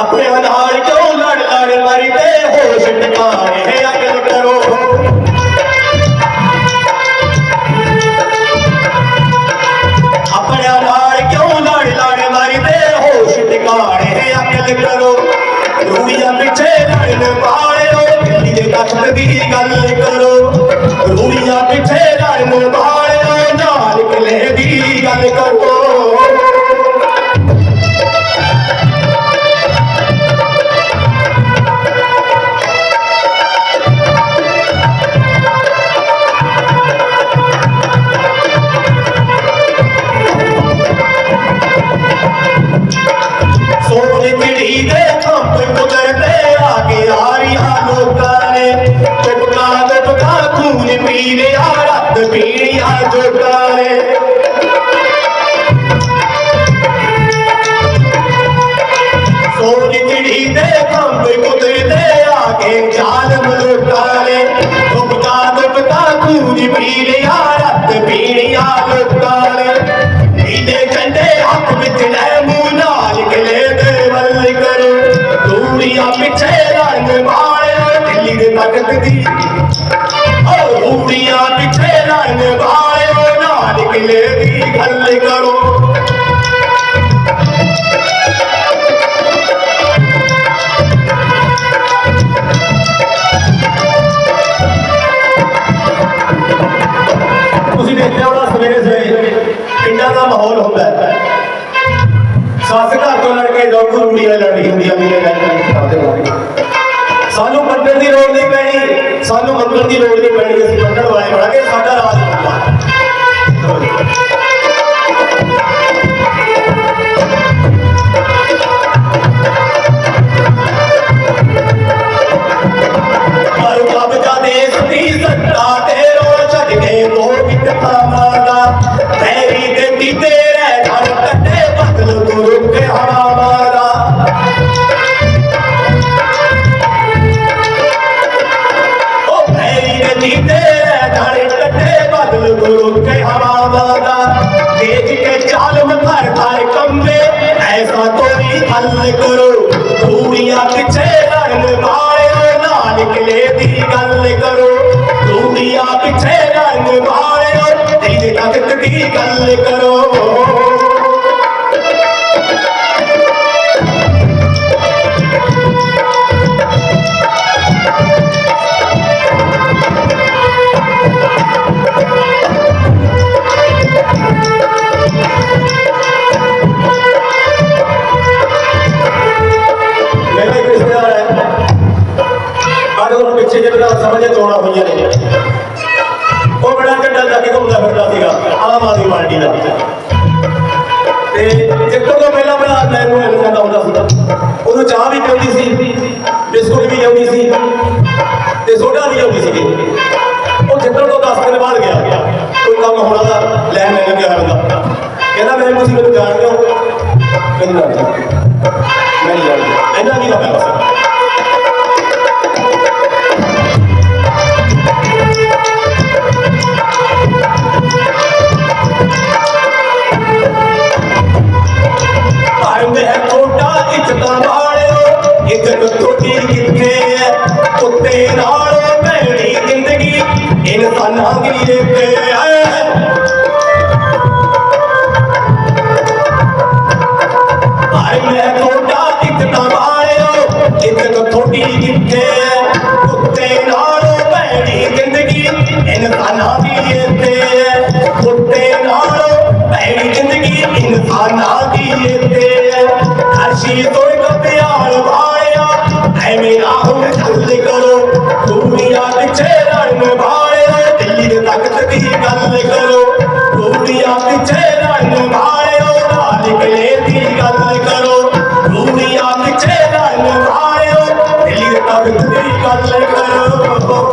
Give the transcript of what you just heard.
ਆਪਣੇ ਨਾਲ ਕਿਉਂ ਲੜ ਲੜ ਮਾਰੀ ਤੇ ਹੋਸ਼ ਟਿਕਾਣੇ ਅਗਲ ਕਰੋ ਆਪਣੇ ਨਾਲ ਕਿਉਂ ਲੜ ਲੜ ਮਾਰੀ ਤੇ ਹੋਸ਼ ਟਿਕਾਣੇ ਅਗਲ ਕਰੋ ਦੁਨੀਆ ਪਿੱਛੇ ਲੜਨ ਵਾਲਿਓ ਦਿੱਲੀ ਦੀ ਗੱਲ ਕਰੋ। ਲਿਆ ਲੋਕਾਂ ਨੇ ਚੁੱਕਾ ਦਾ ਖੂਨ ਪੀ ਲਿਆ ਰੱਤ ਪੀ ਲਿਆ ਜੋਗਾ ਨੇ। ਸੋਨ ਚਿੜੀ ਦੇ ਕੰਬ ਕੁਦਰਦੇ ਆ ਕੇ ਜ਼ਾਲਮ ਲੋਕਾਂ ਨੇ ਚੁੱਕਾ ਦਾ ਖੂਨ ਪੀ ਲਿਆ ਰੱਤ ਪੀ ਲਿਆ ਲੋਕਾਂ ਨੇ। ਦੂੜੀਆਂ ਪਿੱਛੇ ਰੰਗ ਵਾਲਿਓ ਦਿੱਲੀ ਦੇ ਤਖਤ ਦੀ। ਓ ਦੂੜੀਆਂ ਪਿੱਛੇ ਰੰਗ ਵਾਲਿਓ ਨਾਲ ਕਿਲੇ ਦੀ ਗੱਲ ਕਰੋ। ਤੁਸੀਂ ਦੇਖਿਆ ਹੋਣਾ ਸਵੇਰੇ ਸਵੇਰੇ ਪਿੰਡਾਂ ਦਾ ਮਾਹੌਲ ਹੁੰਦਾ ਹੈ। ਸੱਸ ਘਰ ਤੋਂ ਲੜ ਕੇ ਡੌਗੂ ਰੂੜੀਆਂ ਨਾਲ ਲੜਦੀ ਹੁੰਦੀ ਆ ਮੇਰੇ ਸਾਨੂੰ ਮੰਨਣ ਦੀ ਲੋੜ ਨਹੀਂ ਪੈਣੀ। ਸਾਨੂੰ ਮੰਨਣ ਦੀ ਲੋੜ ਨਹੀਂ ਪੈਣੀ, ਅਸੀਂ ਮੰਨਣ ਵਾਲੇ ਬਣਾਂਗੇ ਸਾਡਾ ਰਾਜ ਹੋਊਗਾ ਰਹਿ ਕੱਟੇ ਬਦਲ ਗੁਰੂ ਕੇ ਹਵਾਵਾਂਗਾ ਦੇਖ ਕੇ ਚਾਲਮ ਘਰ ਘਰ ਕੰਬੇ, ਐਸਾ ਕੋਈ ਹੱਲ ਕਰੋ। ਦੂੜੀਆਂ ਪਿੱਛੇ ਲੜਨ ਵਾਲਿਓ ਨਾਲ ਕਿਲੇ ਅੱਜ ਉਹ ਪਿੱਛੇ ਜਿਹੇ ਹੋਈਆਂ ਨੇ। ਉਹ ਬੜਾ ਝੰਡਾ ਜਾ ਕੇ ਘੁੰਮਦਾ ਫਿਰਦਾ ਸੀਗਾ, ਆਮ ਆਦਮੀ ਪਾਰਟੀ ਦਾ। ਤੇ ਜਿੱਤੋਂ ਤੋਂ ਪਹਿਲਾਂ ਪਹਿਲਾਂ ਮੈਂ ਨੂੰ ਮਿਲਣ ਜਾਂਦਾ ਹੁੰਦਾ ਸੀਗਾ। ਉਹਨੂੰ ਚਾਹ ਵੀ ਪਿਉਂਦੀ ਸੀ, ਬਿਸਕੁਟ ਵੀ ਲਿਆਉਂਦੀ ਸੀ, ਤੇ ਸੋਡਾ ਵੀ ਲਿਆਉਂਦੀ ਸੀਗੀ। ਉਹ ਜਿੱਤੋਂ ਤੋਂ 10 ਦਿਨ ਬਾਅਦ ਗਿਆ। ਕੋਈ ਕੰਮ ਹੋਣਾ ਦਾ ਲੈਣ ਲੈ ਲੱਗਿਆ ਹੋਇਆ। ਕਹਿੰਦਾ, ਮੈਂ ਤੁਸੀਂ ਮੈਨੂੰ ਜਾਣਦੇ ਹੋ ਕਹਿੰਦਾ ਵਾਲਿਓ ਇੱਜ਼ਤ ਤੁਹਾਡੀ ਕਿੱਥੇ ਹੈ ਕੁੱਤੇ ਨਾਲ ਭੈੜੀ ਜ਼ਿੰਦਗੀ ਇਨਸਾਨਾਂ ਦੀ ਇੱਥੇ ਹੈ ਇਨਸਾਨਾਂ ਦੀ ਤੁਹਾਡਾ ਇੱਜ਼ਤਾਂ ਵਾਲਿਓ ਇੱਜ਼ਤ ਤੁਹਾਡੀ ਕਿੱਥੇ ਮੇਰਾ ਹੁਣ ਖੁਦ ਕਰੋ। ਦੁਨੀਆ ਵਿੱਚ ਲੜਨ ਵਾਲੇ ਤੀਰ ਤਖਤ ਦੀ ਗੱਲ ਕਰੋ। ਦੁਨੀਆ ਵਿੱਚ ਲੜਨ ਵਾਲੇ ਮਾਲਿਕ ਨੇ ਦੀ ਗੱਲ ਕਰੋ। ਦੁਨੀਆ ਵਿੱਚ ਲੜਨ ਵਾਲੇ ਤੀਰ ਤਖਤ ਦੀ ਗੱਲ ਕਰੋ।